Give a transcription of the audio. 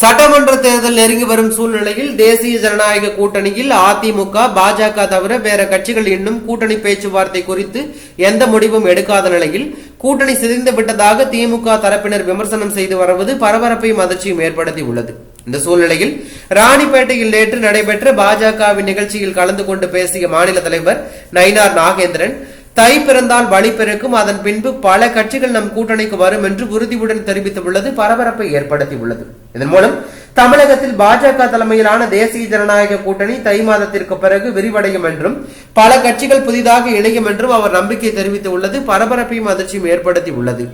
சட்டமன்ற தேர்தல் நெருங்கி வரும் சூழ்நிலையில் தேசிய ஜனநாயக கூட்டணியில் அதிமுக பாஜக தவிர வேற கட்சிகள் இன்னும் கூட்டணி பேச்சுவார்த்தை குறித்து எந்த முடிவும் எடுக்காத நிலையில் கூட்டணி சிதைந்து விட்டதாக திமுக தரப்பினர் விமர்சனம் செய்து வருவது பரபரப்பையும் அதிர்ச்சியும் ஏற்படுத்தி உள்ளது. இந்த சூழ்நிலையில் ராணிப்பேட்டையில் நேற்று நடைபெற்ற பாஜகவின் நிகழ்ச்சியில் கலந்து கொண்டு பேசிய மாநில தலைவர் நயினார் நாகேந்திரன் தை பிறந்தால் வழி பிறக்கும். அதன் பின்பு பல கட்சிகள் நம் கூட்டணிக்கு வரும் என்று உறுதியுடன் தெரிவித்துள்ளது பரபரப்பை ஏற்படுத்தியுள்ளது. இதன் மூலம் தமிழகத்தில் பாஜக தலைமையிலான தேசிய ஜனநாயக கூட்டணி தை மாதத்திற்கு பிறகு விரிவடையும் என்றும் பல கட்சிகள் புதிதாக இணையும் என்றும் அவர் நம்பிக்கை தெரிவித்துள்ளது பரபரப்பையும் அதிர்ச்சியும் ஏற்படுத்தி உள்ளது